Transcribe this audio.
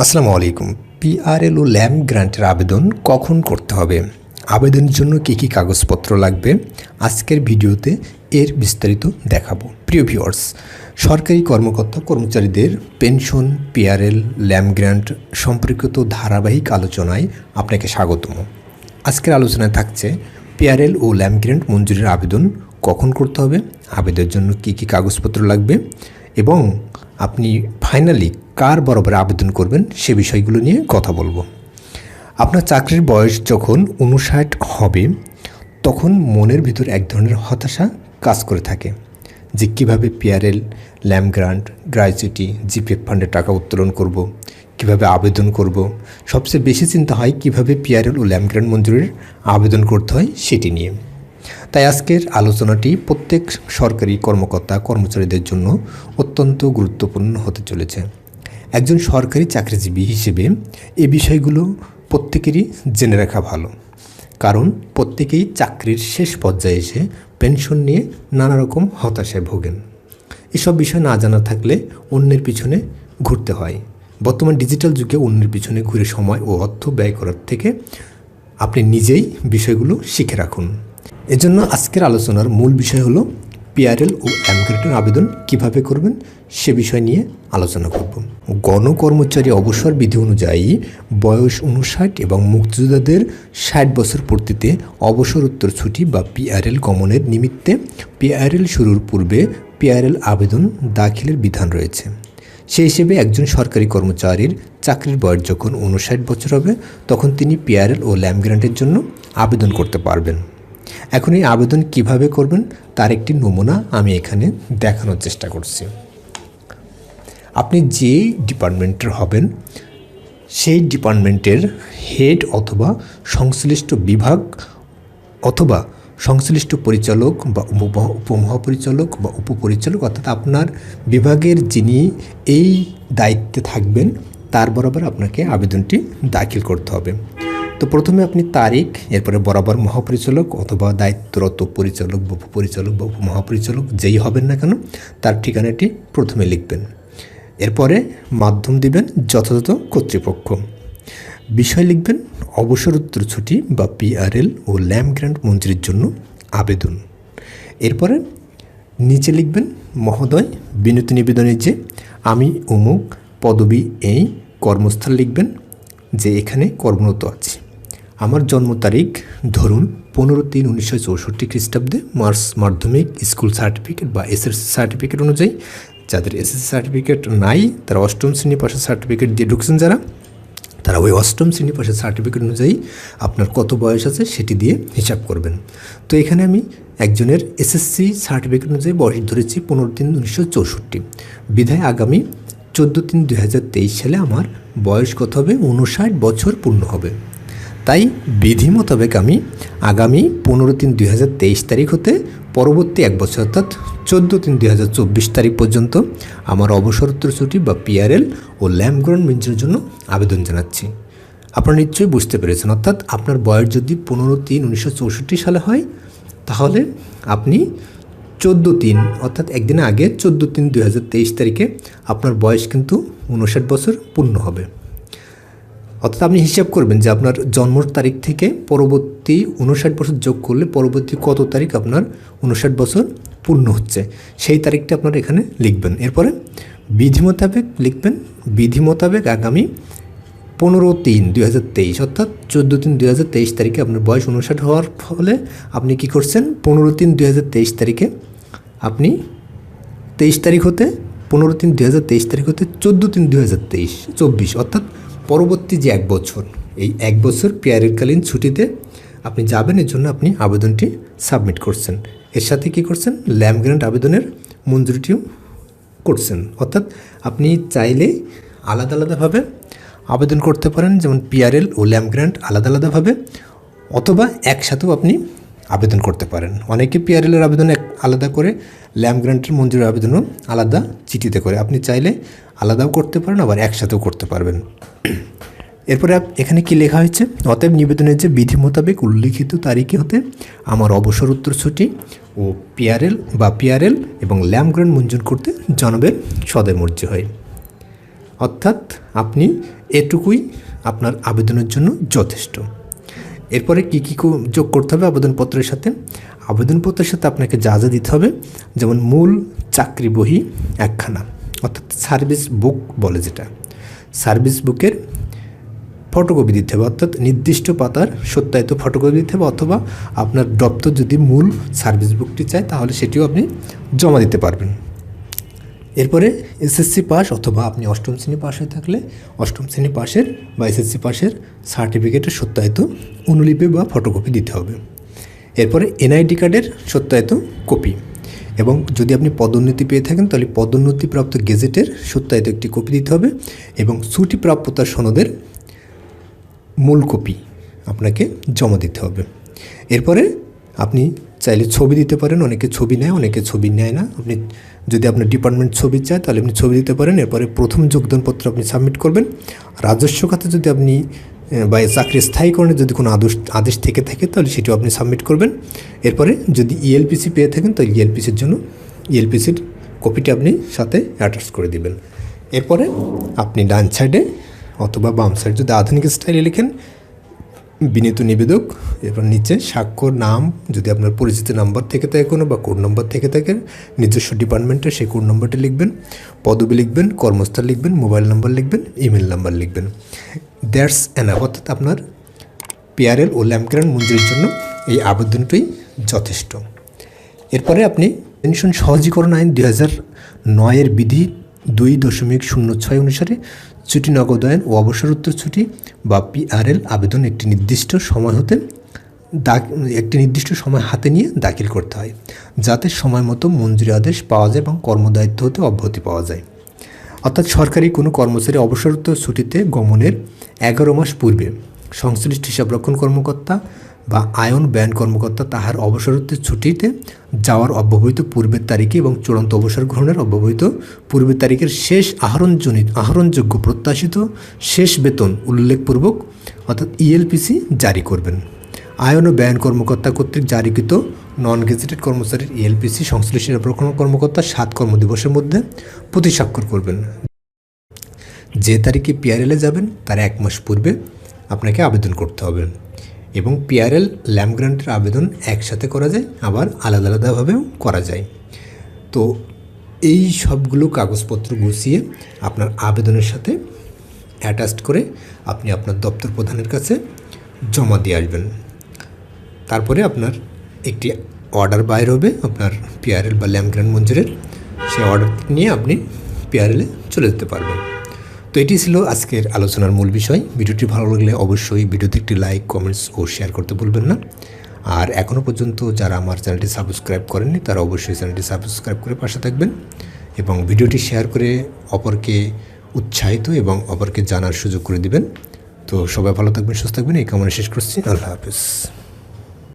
আসসালামু আলাইকুম। পিআরএল ও ল্যাম্প গ্রান্টের আবেদন কখন করতে হবে? আবেদনের জন্য কী কী কাগজপত্র লাগবে? আজকের ভিডিওতে এর বিস্তারিত দেখাবো। প্রিয় ভিউয়ার্স, সরকারি কর্মকর্তা কর্মচারীদের পেনশন পিআরএল ল্যাম্প গ্রান্ট সম্পর্কিত ধারাবাহিক আলোচনায় আপনাকে স্বাগতম। আজকের আলোচনায় থাকছে পিআরএল ও ল্যাম্প গ্রান্ট মঞ্জুরির আবেদন কখন করতে হবে? আবেদনের জন্য কী কী কাগজপত্র লাগবে? এবং আপনি ফাইনালি কার বরাবর আবেদন করবেন সে বিষয়গুলো নিয়ে কথা বলব। আপনার চাকরির বয়স যখন উনষাট হবে, তখন মনের ভিতর এক ধরনের হতাশা কাজ করে থাকে যে কীভাবে PRL lump grant gratuity GPF ফান্ডে টাকা উত্তোলন করব, কীভাবে আবেদন করব, সবচেয়ে বেশি চিন্তা হয় কীভাবে পিআরএল ও ল্যাম্প গ্রান্ট মঞ্জুরির আবেদন করতে হয় সেটি নিয়ে। তাই আজকের আলোচনাটি প্রত্যেক সরকারি কর্মকর্তা, কর্মচারীদের জন্য অত্যন্ত গুরুত্বপূর্ণ হতে চলেছে। একজন সরকারি চাকরিজীবী হিসেবে এ বিষয়গুলো প্রত্যেকেরই জেনে রাখা ভালো। কারণ প্রত্যেকেই চাকরির শেষ পর্যায়ে এসে পেনশন নিয়ে নানা রকম হতাশায় ভোগেন। এসব বিষয় না জানা থাকলে অন্যের পিছনে ঘুরতে হয়। বর্তমান ডিজিটাল যুগে অন্যের পিছনে ঘুরে সময় ও অর্থ ব্যয় করার থেকে আপনি নিজেই বিষয়গুলো শিখে রাখুন। এজন্য আজকের আলোচনার মূল বিষয় হলো পিআরএল ও অ্যামগ্রেটের আবেদন কীভাবে করবেন সে বিষয় নিয়ে আলোচনা করব। গণকর্মচারী অবসর বিধি অনুযায়ী বয়স উনষাট এবং মুক্তিযোদ্ধাদের ষাট বছর পূর্তিতে অবসর উত্তর ছুটি বা পিআরএল গমনের নিমিত্তে পিআরএল শুরুর পূর্বে পিআরএল আবেদন দাখিলের বিধান রয়েছে। সেই হিসেবে একজন সরকারি কর্মচারীর চাকরির বয়স যখন উনষাট বছর হবে, তখন তিনি পিআরএল ও ল্যাম্প গ্রান্টের জন্য আবেদন করতে পারবেন। এখন এই আবেদন কীভাবে করবেন, তার একটি নমুনা আমি এখানে দেখানোর চেষ্টা করছি। আপনি যে ডিপার্টমেন্টের হবেন, সেই ডিপার্টমেন্টের হেড অথবা সংশ্লিষ্ট বিভাগ অথবা সংশ্লিষ্ট পরিচালক বা উপমহাপরিচালক বা উপপরিচালক অর্থাৎ আপনার বিভাগের যিনি এই দায়িত্বে থাকবেন, তার বরাবর আপনাকে আবেদনটি দাখিল করতে হবে। তো প্রথমে আপনি তারিখ, এরপরে বরাবর মহাপরিচালক অথবা দায়িত্বরত পরিচালক বা উপপরিচালক বা উপমহাপরিচালক, যেই হবেন না কেন, তার ঠিকানাটি প্রথমে লিখবেন। এরপরে মাধ্যম দিবেন যথাযথ কর্তৃপক্ষ। বিষয় লিখবেন অবসর উত্তর ছুটি বা পিআরএল ও ল্যাম্প গ্র্যান্ট মঞ্জুরির জন্য আবেদন। এরপরে নিচে লিখবেন, মহোদয়, বিনতি নিবেদনের যে আমি অমুক পদবি এই কর্মস্থল লিখবেন যে এখানে কর্মরত আছি। আমার জন্ম তারিখ ধরুন পনেরো তিন উনিশশো চৌষট্টি খ্রিস্টাব্দে, মার্চ মাধ্যমিক স্কুল সার্টিফিকেট বা এসএসসি সার্টিফিকেট অনুযায়ী যাদের এসএসসি সার্টিফিকেট নাই, তারা অষ্টম শ্রেণি পাশের সার্টিফিকেট দিয়ে ঢুকছেন যারা, তারা ওই অষ্টম শ্রেণি পাশের সার্টিফিকেট অনুযায়ী আপনার কত বয়স আছে সেটি দিয়ে হিসাব করবেন। তো এখানে আমি একজনের এসএসসি সার্টিফিকেট অনুযায়ী বয়স ধরেছি পনেরো তিন উনিশশো চৌষট্টি। বিধায় আগামী চোদ্দ তিন দুই সালে আমার বয়স কত হবে? উনষাট বছর পূর্ণ হবে। তাই বিধি মোতাবেক আমি আগামী পনেরো তিন দুই হাজার তেইশ তারিখ হতে পরবর্তী এক বছর অর্থাৎ চোদ্দ তিন দুই হাজার চব্বিশ তারিখ পর্যন্ত আমার অবসরোত্তর ছুটি বা পিআরএল ও ল্যাম্পগ্রহণ বেঞ্চের জন্য আবেদন জানাচ্ছি। আপনারা নিশ্চয়ই বুঝতে পেরেছেন, অর্থাৎ আপনার বয়স যদি পনেরো তিন উনিশশো সালে হয়, তাহলে আপনি চোদ্দ তিন, অর্থাৎ একদিন আগে চোদ্দ তিন দুই হাজার তেইশ তারিখে আপনার বয়স কিন্তু উনষাট বছর পূর্ণ হবে। অর্থাৎ আপনি হিসাব করবেন যে আপনার জন্মর তারিখ থেকে পরবর্তী উনষাট বছর যোগ করলে পরবর্তী কত তারিখ আপনার উনষাট বছর পূর্ণ হচ্ছে? সেই তারিখটা আপনার এখানে লিখবেন। এরপরে বিধি মোতাবেক লিখবেন। বিধি মোতাবেক আগামী পনেরো তিন দুই হাজার তেইশ, অর্থাৎ চোদ্দ তিন দুই হাজার তেইশ তারিখে আপনার বয়স উনষাট হওয়ার ফলে আপনি কি করছেন? পনেরো তিন দুই হাজার তেইশ তারিখে আপনি তেইশ তারিখ হতে, পনেরো তিন দুই হাজার তেইশ তারিখ হতে চোদ্দ তিন দুই হাজার তেইশ, চব্বিশ, অর্থাৎ পরবর্তী যে এক বছর, এই এক বছর পিয়ারেরকালীন ছুটিতে আপনি যাবেন, এর জন্য আপনি আবেদনটি সাবমিট করছেন। এর সাথে কি করছেন? ল্যাম্প গ্রান্ট আবেদনের মঞ্জুরিটিও করছেন। অর্থাৎ আপনি চাইলে আলাদা আলাদাভাবে আবেদন করতে পারেন, যেমন পিআরএল ও ল্যাম্প গ্রান্ট আলাদা আলাদাভাবে, অথবা একসাথেও আপনি আবেদন করতে পারেন। অনেকে পিআরএলের আবেদন আলাদা করে ল্যাম্প গ্রান্টের মঞ্জুরের আবেদনও আলাদা চিঠিতে করে। আপনি চাইলে আলাদাও করতে পারেন, আবার একসাথেও করতে পারবেন। এরপরে এখানে কি লেখা হয়েছে? অতএব নিবেদনের যে বিধি মোতাবেক উল্লিখিত তারিখে হতে আমার অবসর উত্তর ছুটি ও পিআরএল বা পিআরএল এবং ল্যাম্প গ্রান্ট মঞ্জুর করতে জনবের সদয় মর্জি হয়। অর্থাৎ আপনি এটুকুই আপনার আবেদনের জন্য যথেষ্ট। এরপরে কী কী যোগ করতে হবে আবেদনপত্রের সাথে? আবেদনপত্রের সাথে আপনাকে যা যা দিতে হবে, যেমন মূল চাকরি বহি একখানা, অর্থাৎ সার্ভিস বুক বলে যেটা। সার্ভিস বুকের ফটোকপি দিতে হবে, অর্থাৎ নির্দিষ্ট পাতার সত্যায়িত ফটোকপি দিতে হবে, অথবা আপনার দপ্তর যদি মূল সার্ভিস বুকটি চায়, তাহলে সেটিও আপনি জমা দিতে পারবেন। এরপরে এসএসসি পাস অথবা আপনি অষ্টম শ্রেণি পাস হয়ে থাকলে অষ্টম শ্রেণি পাশের বা এসএসসি পাশের সার্টিফিকেটের সত্যায়িত অনুলিপি বা ফটোকপি দিতে হবে। এরপরে এনআইডি কার্ডের সত্যায়িত কপি এবং যদি আপনি পদোন্নতি পেয়ে থাকেন, তাহলে পদোন্নতিপ্রাপ্ত গেজেটের সত্যায়িত একটি কপি দিতে হবে এবং ছুটি প্রাপ্যতার সনদের মূল কপি আপনাকে জমা দিতে হবে। এরপরে আপনি চাইলে ছবি দিতে পারেন, অনেকে ছবি নেয়, অনেকে ছবি নেয় না। আপনি যদি আপনার ডিপার্টমেন্ট ছবি চায়, তাহলে আপনি ছবি দিতে পারেন। এরপরে প্রথম যোগদানপত্র আপনি সাবমিট করবেন। রাজস্ব খাতে যদি আপনি বা চাকরি স্থায়ীকরণে যদি কোনো আদেশ আদেশ থেকে থাকে, তাহলে সেটিও আপনি সাবমিট করবেন। এরপরে যদি ইএলপিসি পেয়ে থাকেন, তাহলে ইএলপিসির জন্য ইএলপিসির কপিটি আপনি সাথে অ্যাটাচ করে দিবেন। এরপরে আপনি ডান সাইডে অথবা বাম সাইড যদি আধুনিক স্টাইলে লেখেন বিনীত নিবেদক, এরপর নিচে স্বাক্ষর নাম, যদি আপনার পরিচিত নাম্বার থেকে থাকে কোনো বা কোড নাম্বার থেকে থাকে, নিজস্ব ডিপার্টমেন্টের সেই কোড নাম্বারটি লিখবেন, পদবি লিখবেন, কর্মস্থল লিখবেন, মোবাইল নাম্বার লিখবেন, ইমেল নাম্বার লিখবেন। দ্যাটস অ্যানাফ অর্থাৎ আপনার পিআরএল ও ল্যাম্পগ্রান্ড মঞ্জুরির জন্য এই আবেদনটাই যথেষ্ট। এরপরে আপনি পেনশন সহজীকরণ আইন দুই হাজার নয়ের বিধি দুই দশমিক শূন্য ছয় অনুসারে ছুটি নগদায়ন ও অবসরোত্তর ছুটি বা পিআরএল আবেদন একটি নির্দিষ্ট সময় হতে একটি নির্দিষ্ট সময় হাতে নিয়ে দাখিল করতে হয়, যাতে সময় মতো মঞ্জুরি আদেশ পাওয়া যায় এবং কর্মদায়িত্ব হতে অব্যাহতি পাওয়া যায়। অর্থাৎ সরকারি কোনো কর্মচারী অবসরোত্তর ছুটিতে গমনের এগারো মাস পূর্বে সংশ্লিষ্ট হিসাবরক্ষণ কর্মকর্তা বা আয়ন ব্যান্ড কর্মকর্তা তাহার অবসরোত্তর ছুটিতে যাওয়ার অব্যবহিত পূর্বের তারিখে এবং চূড়ান্ত অবসর গ্রহণের অব্যবহিত পূর্বের তারিখের শেষ আহরণজনিত, আহরণযোগ্য প্রত্যাশিত শেষ বেতন উল্লেখপূর্বক অর্থাৎ ইএলপিসি জারি করবেন। আয়ন ও ব্যয়ন কর্মকর্তা কর্তৃক জারিকৃত নন গেজেটেড কর্মচারীর ইএলপিসি সংশ্লিষ্ট নিরপেক্ষ কর্মকর্তা সাত কর্মদিবসের মধ্যে প্রতি স্বাক্ষর করবেন। যে তারিখে পিআরএলে যাবেন, তার এক মাস পূর্বে আপনাকে আবেদন করতে হবে। এবং পিআরএল ল্যাম্প গ্রান্টের আবেদন একসাথে করা যায়, আবার আলাদা আলাদাভাবেও করা যায়। তো এই সবগুলো কাগজপত্র গুছিয়ে আপনার আবেদনের সাথে অ্যাটাচড করে আপনি আপনার দপ্তর প্রধানের কাছে জমা দিয়ে আসবেন। তারপরে আপনার একটি অর্ডার বাইর হবে আপনার পিআরএল বা ল্যাম্প গ্র্যান্ড মঞ্জুরের। সেই অর্ডার নিয়ে আপনি পিআরএলে চলে যেতে পারবেন। তো এটি ছিল আজকের আলোচনার মূল বিষয়। ভিডিওটি ভালো লাগলে অবশ্যই ভিডিওতে একটি লাইক কমেন্টস ও শেয়ার করতে ভুলবেন না। আর এখনও পর্যন্ত যারা আমার চ্যানেলটি সাবস্ক্রাইব করেননি, তারা অবশ্যই চ্যানেলটি সাবস্ক্রাইব করে পাশে থাকবেন এবং ভিডিওটি শেয়ার করে অপরকে উৎসাহিত এবং অপরকে জানার সুযোগ করে দিবেন। তো সবাই ভালো থাকবেন, সুস্থ থাকবেন, এই কামনা শেষ করছি। আল্লাহ হাফিজ।